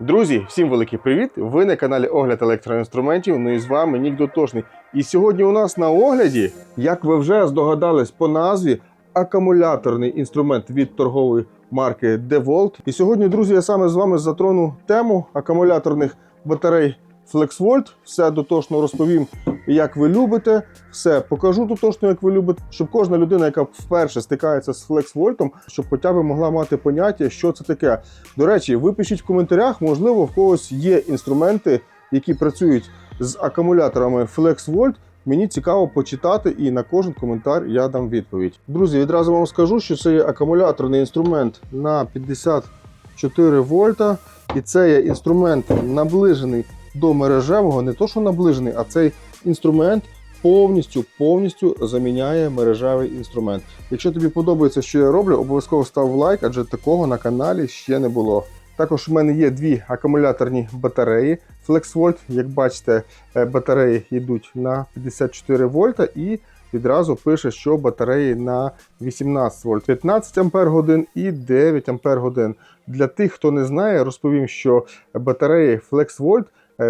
Друзі, всім великий привіт! Ви на каналі Огляд електроінструментів. Ну і з вами Нік Дотошний. І сьогодні у нас на огляді, як ви вже здогадались по назві, акумуляторний інструмент від торгової марки DeWalt. І сьогодні, друзі, я саме з вами затрону тему акумуляторних батарей FlexVolt. Все дотошно розповім, як ви любите. Все покажу дотошно, як ви любите, щоб кожна людина, яка вперше стикається з FlexVolt, щоб хоча б могла мати поняття, що це таке. До речі, ви пишіть в коментарях, можливо, в когось є інструменти, які працюють з акумуляторами FlexVolt. Мені цікаво почитати, і на кожен коментар я дам відповідь. Друзі, відразу вам скажу, що це є акумуляторний інструмент на 54 вольта, і це є інструмент наближений до мережевого, не то що наближений, а цей інструмент повністю повністю заміняє мережевий інструмент. Якщо тобі подобається, що я роблю, обов'язково став лайк, адже такого на каналі ще не було. Також в мене є дві акумуляторні батареї FlexVolt. Як бачите, е, батареї йдуть на 54 вольта і відразу пише, що батареї на 18 вольт, 15 ампер годин і 9 ампер годин. Для тих, хто не знає, розповім, що батареї FlexVolt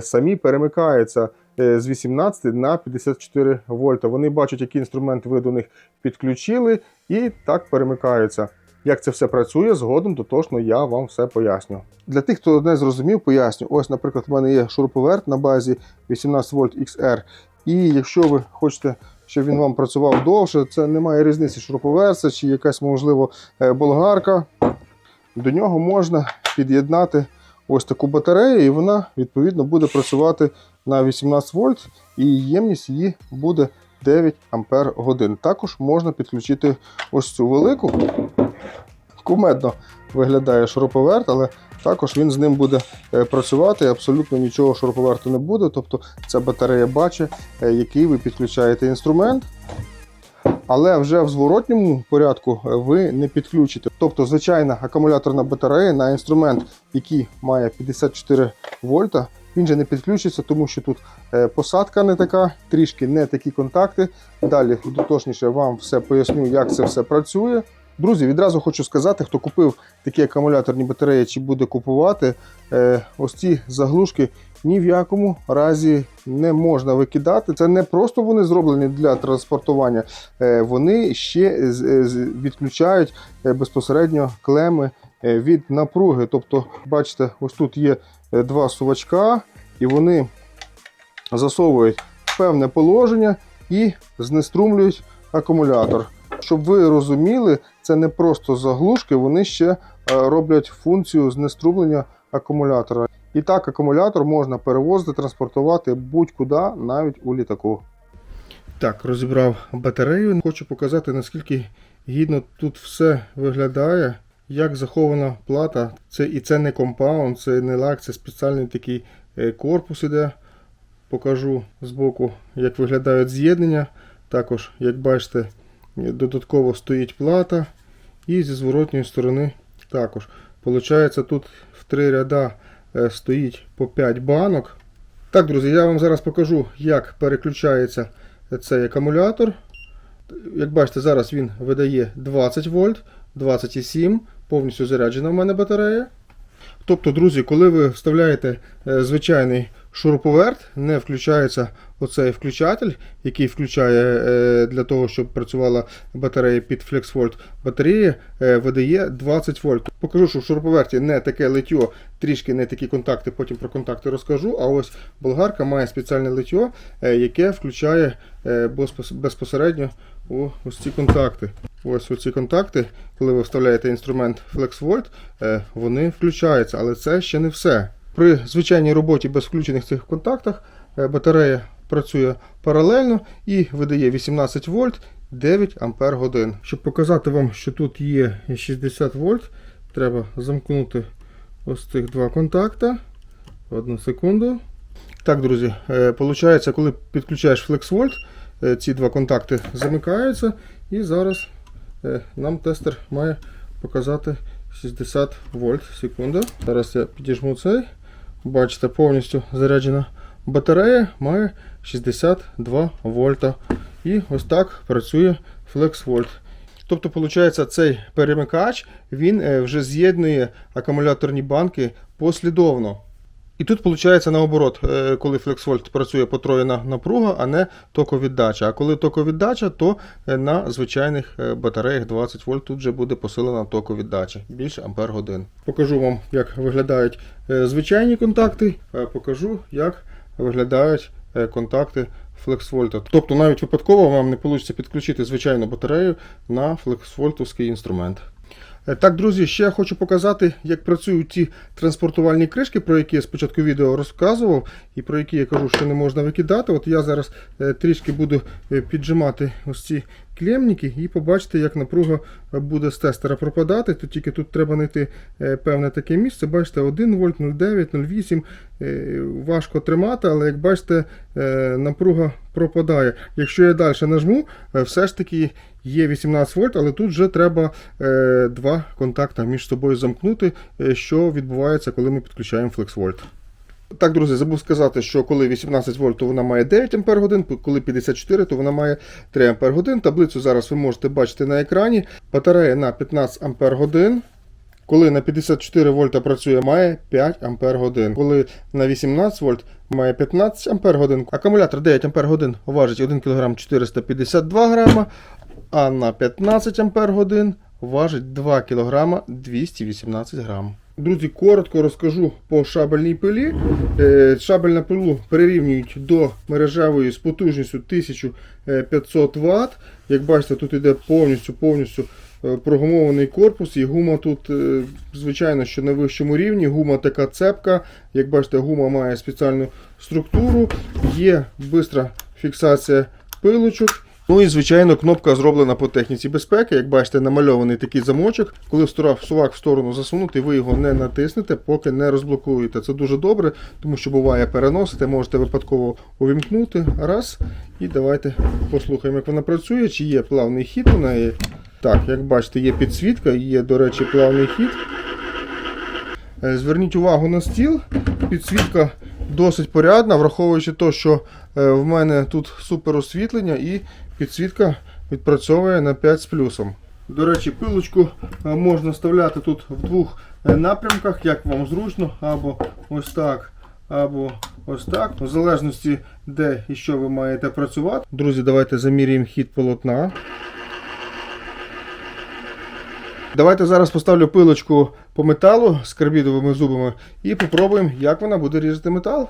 самі перемикаються е, з 18 на 54 вольта. Вони бачать, який інструмент ви до них підключили, і так перемикаються. Як це все працює, згодом дотошно я вам все поясню. Для тих, хто не зрозумів, поясню. Ось, наприклад, в мене є шуруповерт на базі 18 вольт XR. І якщо ви хочете, щоб він вам працював довше, це немає різниці шуруповерт це чи якась, можливо, е, болгарка. До нього можна під'єднати ось таку батарею, і вона відповідно буде працювати на 18 вольт, і ємність її буде 9 ампер годин. Також можна підключити ось цю велику. Кумедно виглядає шуруповерт, але також він з ним буде е, працювати. Абсолютно нічого шуруповерту не буде. Тобто ця батарея бачить, е, який ви підключаєте інструмент. Але вже в зворотньому порядку е, ви не підключите. Тобто, звичайна акумуляторна батарея на інструмент, який має 54 вольта, він же не підключиться, тому що тут е, посадка не така, трішки не такі контакти. Далі дотошніше вам все поясню, як це все працює. Друзі, відразу хочу сказати, хто купив такі акумуляторні батареї чи буде купувати, е, ось ці заглушки ні в якому разі не можна викидати. Це не просто вони зроблені для транспортування, е, вони ще з- відключають е, безпосередньо клеми е, від напруги. Тобто, бачите, ось тут є е, два сувачка, і вони засовують певне положення і знеструмлюють акумулятор. Щоб ви розуміли, це не просто заглушки, вони ще е, роблять функцію знеструмлення акумулятора. І так, акумулятор можна перевозити, транспортувати будь-куди, навіть у літаку. Так, розібрав батарею. Хочу показати, наскільки гідно тут все виглядає. Як захована плата, це і це не компаунд, це не лак, це спеціальний такий е, корпус іде. Покажу збоку, як виглядають з'єднання. Також, як бачите, додатково стоїть плата. І зі зворотньої сторони також. Получається, тут в три ряда е, стоїть по 5 банок. Так, друзі, я вам зараз покажу, як переключається цей акумулятор. Як бачите, зараз він видає 20 вольт, 27, повністю заряджена в мене батарея. Тобто, друзі, коли ви вставляєте е, звичайний шуруповерт, не включається оцей включатель, який включає е, для того, щоб працювала батарея під FlexVolt. Батарея е, видає 20 вольт. Покажу, що в шуруповерті не таке литьо, трішки не такі контакти, потім про контакти розкажу. А ось болгарка має спеціальне литьо, е, яке включає безпосередньо ось ці контакти. Ось оці контакти, коли ви вставляєте інструмент FlexVolt, вони включаються, але це ще не все. При звичайній роботі без включених цих контактах е, батарея працює паралельно і видає 18 вольт 9 ампер годин. Щоб показати вам, що тут є 60 вольт, треба замкнути ось цих два контакти. Одну секунду. Так, друзі, е, получається, коли підключаєш FlexVolt, е, ці два контакти замикаються. І зараз е, нам тестер має показати 60 вольт. Секунда. Зараз я підіжму цей. Бачите, повністю заряджена батарея має 62 вольта. І ось так працює FlexVolt. Тобто, виходить, цей перемикач він е, вже з'єднує акумуляторні банки послідовно. І тут виходить наоборот, е, коли FlexVolt працює потроєна напруга, а не токовіддача. А коли токовіддача, то е, на звичайних е, батареях 20 вольт тут вже буде посилена токовіддача, більше ампер годин. Покажу вам, як виглядають звичайні контакти, покажу, як виглядають контакти FlexVolt. Тобто навіть випадково вам не вийде підключити звичайну батарею на FlexVolt інструмент. Е, Так, друзі, ще я хочу показати, як працюють ті транспортувальні кришки, про які я спочатку відео розказував, і про які я кажу, що не можна викидати. От я зараз е, трішки буду е, піджимати ось ці клемники і побачите, як напруга е, буде з тестера пропадати. То тільки тут треба знайти е, певне таке місце. Бачите, 1 вольт, 0,9, 0,8. Е, Важко тримати, але як бачите, напруга пропадає. Якщо я далі нажму, все ж таки є 18 вольт, але тут вже треба два контакти між собою замкнути, що відбувається, коли ми підключаємо FlexVolt. Так, друзі, забув сказати, що коли 18 вольт, то вона має 9 Ампер годин, коли 54, то вона має 3 Ампер годин. Таблицю зараз ви можете бачити на екрані. Батарея на 15 Ампер годин. Коли на 54 вольта працює, має 5 Ампер годин. Коли на 18 вольт має 15 Ампер годин. Акумулятор 9 Ампер годин важить 1 кг 452 грама, а на 15 Ампер годин важить 2 кг 218 грам. Друзі, коротко розкажу по шабельній пилі. Е, Шабельну пилу перерівнюють до мережевої з потужністю 1500 Вт. Як бачите, тут йде повністю повністю е, прогумований корпус, і гума тут, е, звичайно, що на вищому рівні. Гума така цепка. Як бачите, гума має спеціальну структуру, є бистра фіксація пилочок. Ну і звичайно, кнопка зроблена по техніці безпеки. Як бачите, намальований такий замочок. Коли сувак в сторону засунутий, ви його не натиснете, поки не розблокуєте. Це дуже добре, тому що буває переносите, можете випадково увімкнути. Раз. І давайте послухаємо, як вона працює, чи є плавний хід у неї. Так, як бачите, є підсвітка, є, до речі, плавний хід. Е, Зверніть увагу на стіл. Підсвітка досить порядна, враховуючи те, що е, в мене тут супер освітлення і підсвітка відпрацьовує на 5 з плюсом. До речі, пилочку е, можна вставляти тут в двох е, напрямках, як вам зручно, або ось так, або ось так, в залежності де і що ви маєте працювати. Друзі, давайте заміряємо хід полотна. Давайте зараз поставлю пилочку по металу з карбідовими зубами і попробуємо, як вона буде різати метал.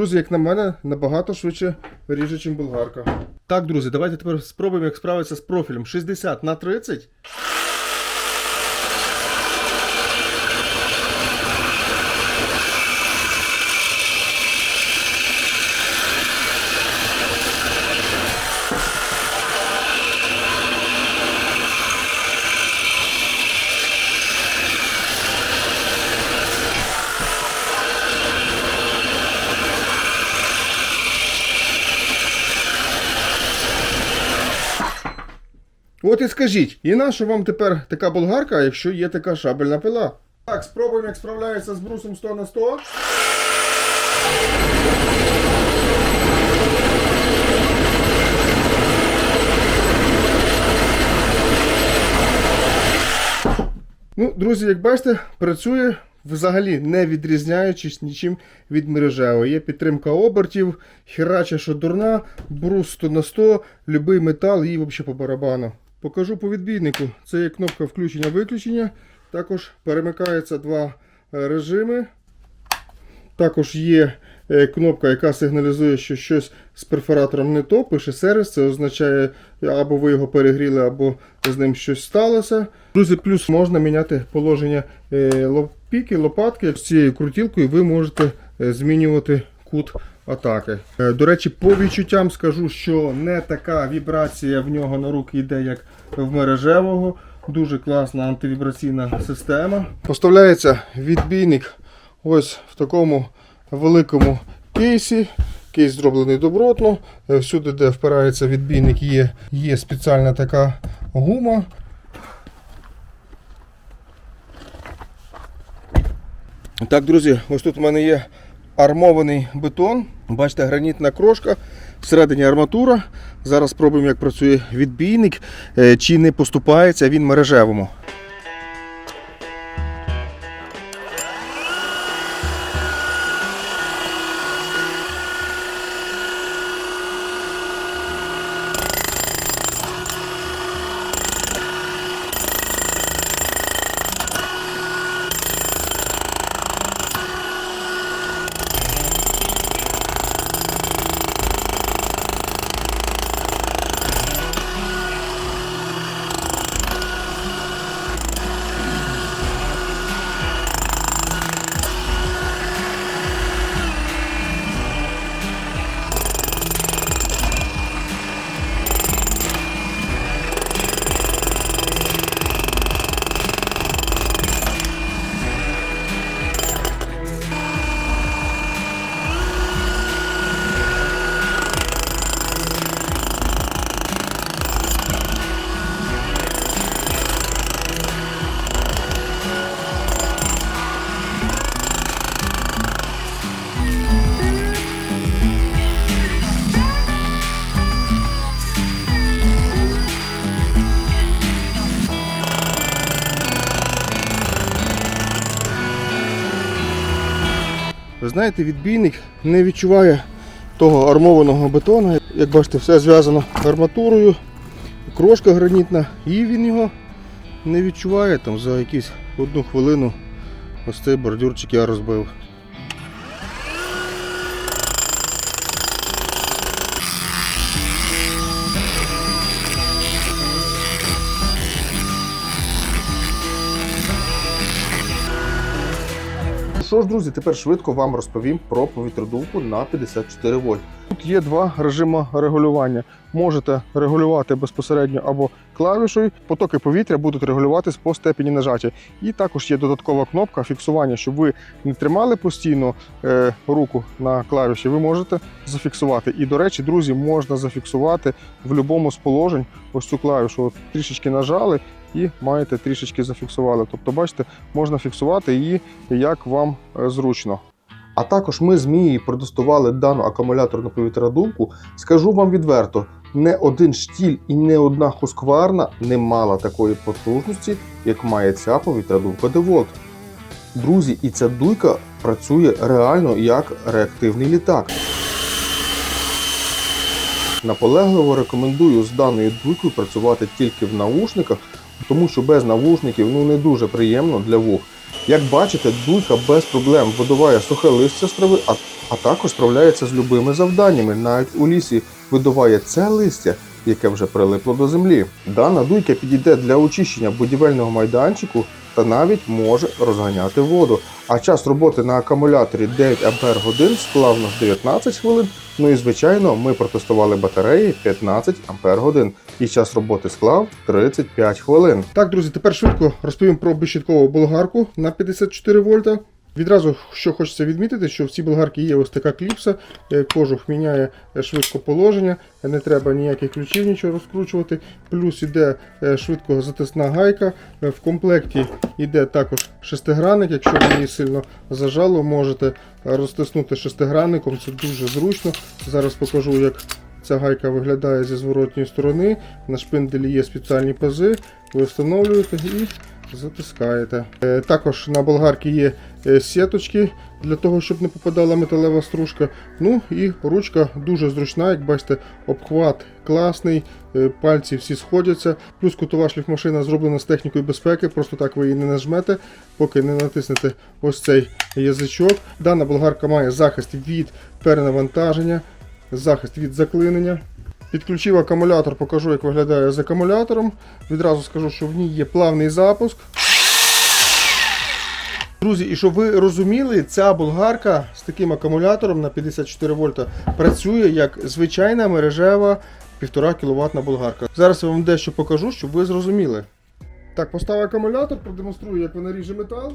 Друзі, як на мене, набагато швидше ріже, ніж болгарка. Так, друзі, давайте тепер спробуємо, як справитися з профілем 60 на 30. От і скажіть, і на що вам тепер така болгарка, якщо є така шабельна пила? Так, спробуємо, як справляється з брусом 100 на 100. Ну, друзі, як бачите, працює взагалі не відрізняючись нічим від мережевої. Є підтримка обертів, херача, що дурна, брус 100 на 100, любий метал і взагалі по барабану. Покажу по відбійнику. Це є кнопка включення-виключення. Також перемикаються два е, режими. Також є е, кнопка, яка сигналізує, що щось з перфоратором не то. Пише сервіс. Це означає, або ви його перегріли, або з ним щось сталося. Друзі, плюс можна міняти положення е, лопіки, лопатки. З цією крутілкою ви можете змінювати кут атаки. Е, До речі, по відчуттям скажу, що не така вібрація в нього на руки йде, як в мережевого. Дуже класна антивібраційна система. Поставляється відбійник ось в такому великому кейсі. Кейс зроблений добротно. Е, Всюди, де впирається відбійник, є, є спеціальна така гума. Так, друзі, ось тут у мене є армований бетон. Бачите, гранітна крошка, всередині арматура. Зараз спробуємо, як працює відбійник, е, чи не поступається він мережевому. Ви знаєте, відбійник не відчуває того армованого бетону. Як бачите, все зв'язано арматурою, крошка гранітна, і він його не відчуває там за якісь одну хвилину. Ось цей бордюрчик я розбив. Що ж, друзі, тепер швидко вам розповім про повітродувку на 54 вольт. Тут є два режими регулювання. Можете регулювати безпосередньо або клавішою. Потоки повітря будуть регулюватись по степені нажаття. І також є додаткова кнопка фіксування, щоб ви не тримали постійно е, руку на клавіші. Ви можете зафіксувати. І, до речі, друзі, можна зафіксувати в будь-якому з положень ось цю клавішу. От трішечки нажали і маєте трішечки зафіксували. Тобто, бачите, можна фіксувати її як вам е, зручно. А також ми з Мією протестували дану акумуляторну повітродувку. Скажу вам відверто, не один штіль і не одна хускварна не мала такої потужності, як має ця повітродувка DeWalt. Друзі, і ця дуйка працює реально як реактивний літак. Наполегливо рекомендую з даною дуйкою працювати тільки в наушниках, тому що без навушників ну не дуже приємно для вух. Як бачите, дуйка без проблем видуває сухе листя з трави, а, а також справляється з любими завданнями. Навіть у лісі видуває це листя, яке вже прилипло до землі. Дана дуйка підійде для очищення будівельного майданчику та навіть може розганяти воду. А час роботи на акумуляторі 9 Ампер годин склав нас 19 хвилин. Ну і звичайно, ми протестували батареї 15 Ампер годин. І час роботи склав 35 хвилин. Так, друзі, тепер швидко розповім про безщіткову болгарку на 54 вольта. Відразу що хочеться відмітити, що в цій болгарці є ось така кліпса, е, кожух міняє е, швидко положення, не треба ніяких ключів нічого розкручувати. Плюс іде е, швидко затисна гайка. В комплекті йде також шестигранник. Якщо ви її сильно зажало, можете розтиснути шестигранником. Це дуже зручно. Зараз покажу, як ця гайка виглядає зі зворотньої сторони. На шпинделі є спеціальні пази. Ви встановлюєте і затискаєте. Е, Також на болгарці є е, сіточки для того, щоб не попадала металева стружка. Ну і ручка дуже зручна, як бачите, обхват класний, е, пальці всі сходяться. Плюс кутова шліфмашина зроблена з технікою безпеки, просто так ви її не нажмете, поки не натиснете ось цей язичок. Дана болгарка має захист від перенавантаження, захист від заклинення. Підключив акумулятор, покажу, як виглядає з акумулятором. Відразу скажу, що в ній є плавний запуск. Друзі, і щоб ви розуміли, ця болгарка з таким акумулятором на 54 вольта працює як звичайна мережева 1,5 кВт болгарка. Зараз я вам дещо покажу, щоб ви зрозуміли. Так, поставив акумулятор, продемонструю, як вона ріже метал.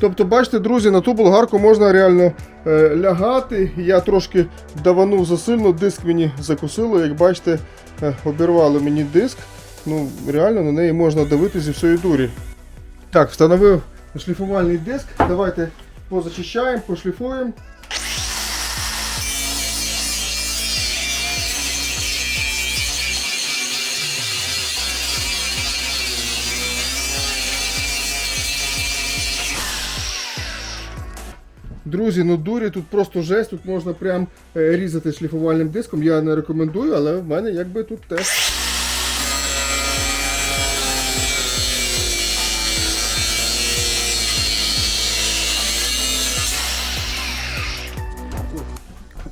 Тобто, бачите, друзі, на ту болгарку можна реально е, лягати. Я трошки даванув засильно, диск мені закусило. Як бачите, е, обірвало мені диск. Ну, реально на неї можна давити зі всієї дурі. Так, встановив шліфувальний диск. Давайте позачищаємо, пошліфуємо. Друзі, ну дурі тут просто жесть, тут можна прям е, різати шліфувальним диском. Я не рекомендую, але в мене якби тут теж.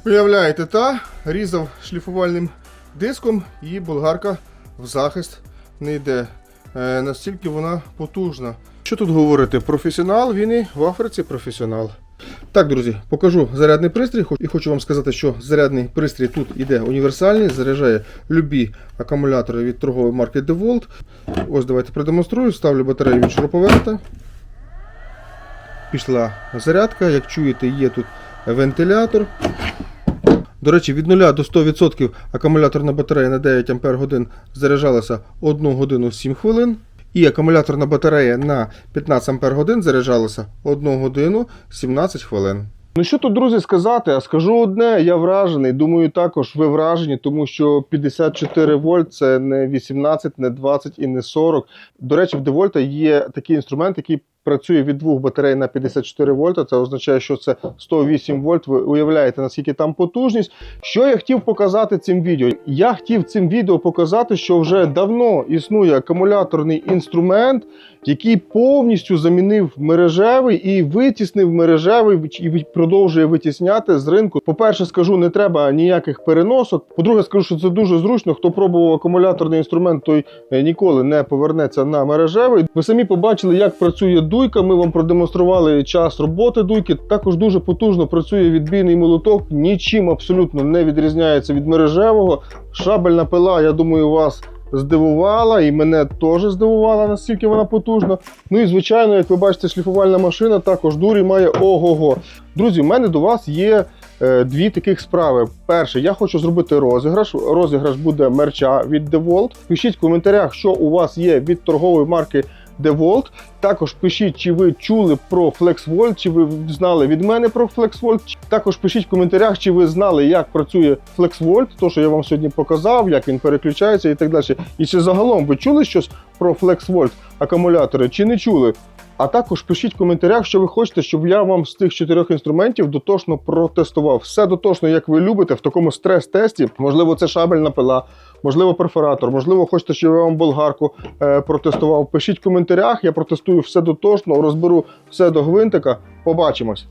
Уявляєте, та різав шліфувальним диском і болгарка в захист не йде. Е, настільки вона потужна. Що тут говорити? Професіонал, він і в Африці професіонал. Так, друзі, покажу зарядний пристрій. І хочу вам сказати, що зарядний пристрій тут іде універсальний, заряджає любі акумулятори від торгової марки DeWalt. Ось давайте продемонструю. Ставлю батарею від шуруповерта. Пішла зарядка. Як чуєте, є тут вентилятор. До речі, від 0 до 100% акумуляторна батарея на 9 Ах заряджалася 1 годину 7 хвилин. І акумуляторна батарея на 15 Ах заряджалася 1 годину 17 хвилин. Ну що тут, друзі, сказати? А скажу одне, я вражений. Думаю, також ви вражені, тому що 54 вольт це не 18, не 20 і не 40. До речі, в Девольта є такий інструмент, який працює від двох батарей на 54 вольта. Це означає, що це 108 вольт. Ви уявляєте, наскільки там потужність. Що я хотів показати цим відео? Я хотів цим відео показати, що вже давно існує акумуляторний інструмент, який повністю замінив мережевий і витіснив мережевий і продовжує витісняти з ринку. По-перше, скажу, не треба ніяких переносок. По-друге, скажу, що це дуже зручно. Хто пробував акумуляторний інструмент, той е, ніколи не повернеться на мережевий. Ви самі побачили, як працює дуйка. Ми вам продемонстрували час роботи дуйки. Також дуже потужно працює відбійний молоток, нічим абсолютно не відрізняється від мережевого. Шабельна пила, я думаю, вас здивувала, і мене теж здивувала, наскільки вона потужна. Ну і звичайно, як ви бачите, шліфувальна машина також дурі має ого-го. Друзі, в мене до вас є е, дві таких справи. Перше, я хочу зробити розіграш. Розіграш буде мерча від DeWalt. Пишіть в коментарях, що у вас є від торгової марки DeWalt. Також пишіть, чи ви чули про FlexVolt, чи ви знали від мене про FlexVolt. Також пишіть в коментарях, чи ви знали, як працює FlexVolt, то що я вам сьогодні показав, як він переключається і так далі. І чи загалом ви чули щось про FlexVolt акумулятори, чи не чули? А також пишіть в коментарях, що ви хочете, щоб я вам з тих чотирьох інструментів дотошно протестував. Все дотошно, як ви любите, в такому стрес-тесті. Можливо, це шабельна пила, можливо, перфоратор, можливо, хочете, щоб я вам болгарку е, протестував. Пишіть в коментарях, я протестую все дотошно, розберу все до гвинтика. Побачимось.